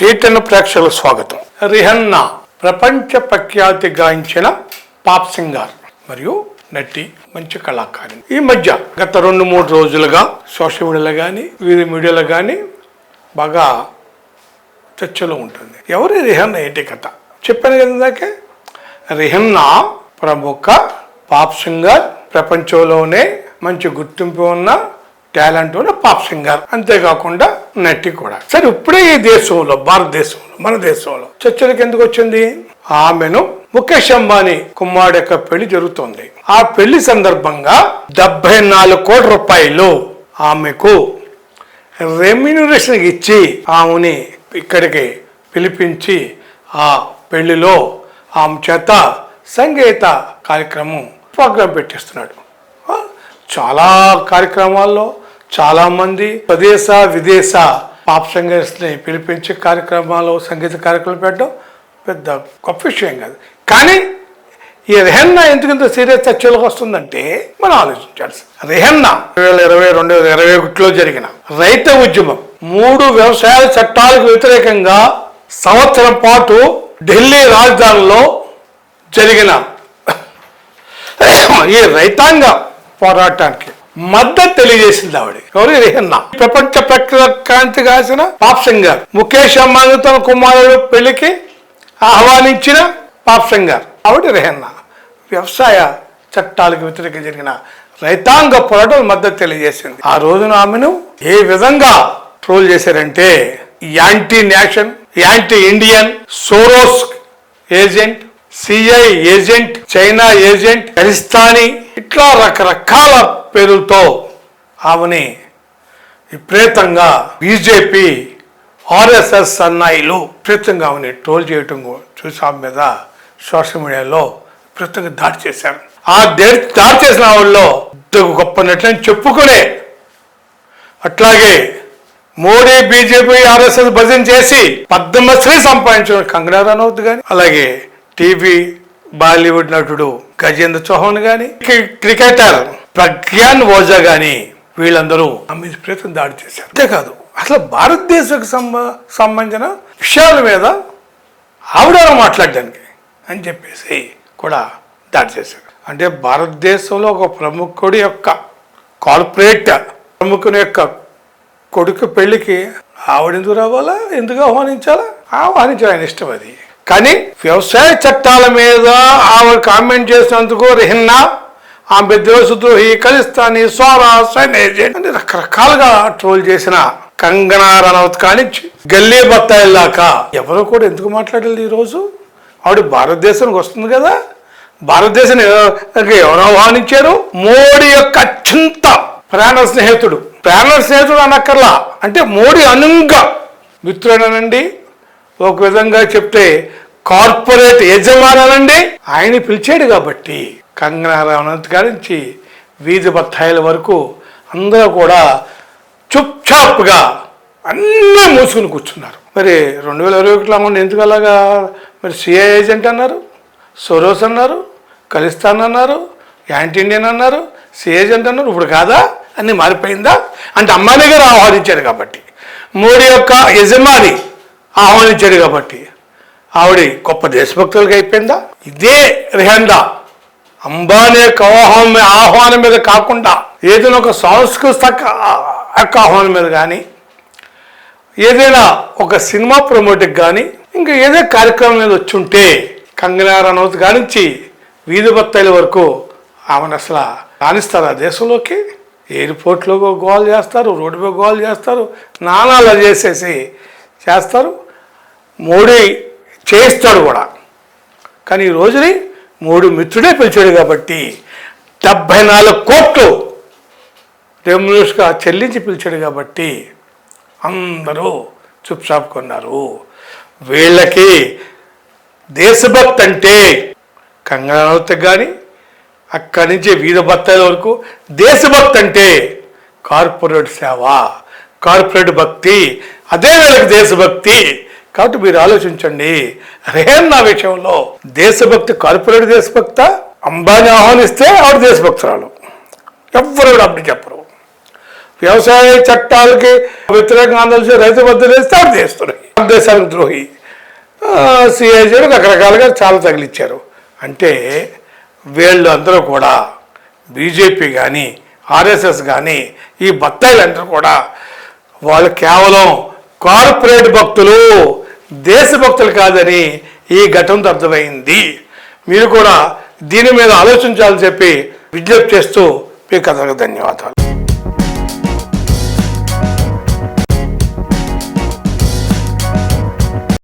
టీటన్ ప్రేక్షకులకు స్వాగతం. రిహన్నా ప్రపంచ ప్రఖ్యాతి గాయించిన పాప్ సింగర్ మరియు నటి మంచి కళాకారి ఈ మధ్య గత రెండు మూడు రోజులుగా సోషల్ మీడియాలో కానీ వివిధ మీడియాలో కానీ బాగా చర్చలో ఉంటుంది. ఎవరి రిహన్నా? ఏంటి కథ? చెప్పాను కదా ఇందాకే. రిహన్నా ప్రముఖ పాప్ సింగర్ ప్రపంచంలోనే మంచి గుర్తింపు ఉన్న టాలెంట్ ఉన్న పాప్ సింగర్. అంతేకాకుండా నటి కూడా. సరే ఇప్పుడే ఈ దేశంలో భారతదేశంలో మన దేశంలో చర్చలకు ఎందుకు వచ్చింది? ఆమెను ముఖేష్ అంబానీ కుమారుడు యొక్క పెళ్ళి జరుగుతోంది. ఆ పెళ్ళి సందర్భంగా డెబ్బై నాలుగు కోట్ల రూపాయలు ఆమెకు రెమ్యూనరేషన్ ఇచ్చి ఆమెని ఇక్కడికి పిలిపించి ఆ పెళ్ళిలో ఆమె చేత సంగీత కార్యక్రమం ప్రోగ్రాం పెట్టిస్తున్నాడు. చాలా కార్యక్రమాల్లో చాలామంది స్వదేశ విదేశ పాప్ సింగర్స్ని పిలిపించి కార్యక్రమాలు సంగీత కార్యక్రమాలు పెట్టడం పెద్ద గొప్ప విషయం కాదు. కానీ ఈ రెహన్నా ఎందుకు ఇంత సీరియస్ చర్చలకు వస్తుందంటే మనం ఆలోచించాల్సి రెహన్నా రెండు వేల ఇరవై రెండు వేల ఇరవై ఒకటిలో జరిగిన రైతు ఉద్యమం మూడు వ్యవసాయ చట్టాలకు వ్యతిరేకంగా సంవత్సరం పాటు ఢిల్లీ రాజధానిలో జరిగిన ఈ రైతాంగ పోరాటానికి మద్దతు తెలియజేసింది ఆవిడ. ఎవరు రేహన్నా. ప్రపంచ ప్రఖ్యాతి కాసిన పాప్ సింగర్. ముఖేష్ అంబానీ తన కుమారుడు పెళ్ళికి ఆహ్వానించిన పాప్ సింగర్. ఆవిడ రిహన్నా. వ్యవసాయ చట్టాలకు వ్యతిరేకంగా జరిగిన రైతాంగ పోరాటం మద్దతు తెలియజేసింది. ఆ రోజున ఆమెను ఏ విధంగా ట్రోల్ చేశారంటే anti nation anti Indian Soros agent CIA agent China agent Khalistani ఇట్లా రకరకాల పేరుతో ఆమెని విపరీతంగా బీజేపీ ఆర్ఎస్ఎస్ అన్నాయిలు విపరీతంగా ఆమెని ట్రోల్ చేయటం చూసి ఆమె మీద సోషల్ మీడియాలో విపరీతంగా దాడి చేశారు. ఆ దే- దాడి చేసిన వాళ్ళలో గొప్ప నటులని చెప్పుకునే అట్లాగే మోడీ బీజేపీ ఆర్ఎస్ఎస్ భజన చేసి పద్మశ్రీ సంపాదించిన కంగనా రనౌత్ గాని అలాగే టీవీ బాలీవుడ్ నటుడు గజేంద్ర చౌహాన్ గాని క్రికెటర్ ప్రజ్ఞాన్ ఓజా గాని వీళ్ళందరూ మీద ప్రయత్నం దాడి చేశారు. అంతేకాదు అసలు భారతదేశకు సంబ సంబంధించిన విషయాల మీద ఆవిడ మాట్లాడడానికి అని చెప్పేసి కూడా దాడి చేశారు. అంటే భారతదేశంలో ఒక ప్రముఖుడి యొక్క కార్పొరేట్ ప్రముఖుని యొక్క కొడుకు పెళ్ళికి ఆవిడ ఎందుకు రావాలా ఎందుకు ఆహ్వానించాలా? ఆహ్వానించాలి ఆయన ఇష్టం అది. కానీ వ్యవసాయ చట్టాల మీద ఆవిడ కామెంట్ చేసినందుకు రిహిన్నా ఆమె దేశద్రోహి ఖలిస్తానీ సోరా సైనేజెంట్ అని రకరకాలుగా ట్రోల్ చేసిన కంగనా రనౌత్ కానిచ్చి గల్లీ బత్తాయి దాకా. ఎవరో కూడా ఎందుకు మాట్లాడాలి ఈ రోజు? ఆవిడ భారతదేశానికి వస్తుంది కదా? భారతదేశాన్ని ఎవరో ఎవరు ఆహ్వానించారు? మోడీ యొక్క అత్యంత ప్రాణ స్నేహితుడు. ప్రాణ స్నేహితుడు అనక్కర్లా. అంటే మోడీ అనుంగ మిత్రుడనండి. ఒక విధంగా చెప్తే కార్పొరేట్ యజమానులండి ఆయన పిలిచాడు కాబట్టి. కంగనా రనౌత్ గారి నుంచి వీధి బత్తాయిల వరకు అందరూ కూడా చుప్చాప్గా అన్నీ మూసుకుని కూర్చున్నారు. మరి రెండు వేల ఇరవై ఒకటిలో అమ్మ ఎందుకు అలాగా? మరి సిఐ ఏజెంట్ అన్నారు సోరోస్ అన్నారు ఖలిస్తాన్ అన్నారు యాంటీ ఇండియన్ అన్నారు సిఐ ఏజెంట్ అన్నారు ఇప్పుడు కాదా? అన్ని మారిపోయిందా? అంటే అమ్మాయి గారు ఆహ్వానించాడు కాబట్టి మోడీ యొక్క యజమాని ఆహ్వానించాడు కాబట్టి ఆవిడ గొప్ప దేశభక్తులుగా అయిపోయిందా? ఇదే రిహందా అంబానీ యొక్క ఆహ్వానం మీద ఆహ్వానం కాకుండా ఏదైనా ఒక సాంస్కృతిక యొక్క ఆహ్వానం మీద కానీ ఏదైనా ఒక సినిమా ప్రమోట్కి కానీ ఇంకా ఏదో కార్యక్రమం మీద వచ్చి ఉంటే కంగనా రనౌత్ కానించి వీధి బత్తాయిల వరకు ఆమెను అసలు రాణిస్తారు. ఆ దేశంలోకి ఎయిర్పోర్ట్లో గోల్ చేస్తారు రోడ్డు గోల్ చేస్తారు నానాలు చేసేసి చేస్తారు. మోడీ చేయిస్తాడు కూడా. కానీ ఈ రోజుని మూడు మిత్రుడే పిలిచాడు కాబట్టి డెబ్బై నాలుగు కోట్లు రెమ్యూస్గా చెల్లించి పిలిచాడు కాబట్టి అందరూ చుప్చాప్ కొన్నారు. వీళ్ళకి దేశభక్తి అంటే కంగనాలతో కానీ అక్కడి నుంచి వీధ బత్తాయిల వరకు దేశభక్తి అంటే కార్పొరేట్ సేవ కార్పొరేట్ భక్తి అదే వీళ్ళకి దేశభక్తి. కాబట్టి మీరు ఆలోచించండి. రేహన్నా విషయంలో దేశభక్తి కార్పొరేట్ దేశభక్త అంబానీ ఆహ్వానిస్తే ఆవిడ దేశభక్తురాలు. ఎవ్వరు కూడా అప్పుడు చెప్పరు. వ్యవసాయ చట్టాలకి వ్యతిరేకంగా ఆందోళన రైతు బద్దలు వేస్తే ఆవిడ చేస్తున్నాయి దేశానికి ద్రోహి. సిఐజీలు రకరకాలుగా చాలా తగిలిచ్చారు. అంటే వీళ్ళు అందరూ కూడా బీజేపీ కానీ ఆర్ఎస్ఎస్ కానీ ఈ బత్తాయిలందరూ కూడా వాళ్ళు కేవలం కార్పొరేట్ భక్తులు. దేశభక్తులు కాదని ఈ ఘటనతో అర్థమైంది. మీరు కూడా దీని మీద ఆలోచించాలని చెప్పి విజ్ఞప్తి చేస్తూ మీ కథలకు ధన్యవాదాలు.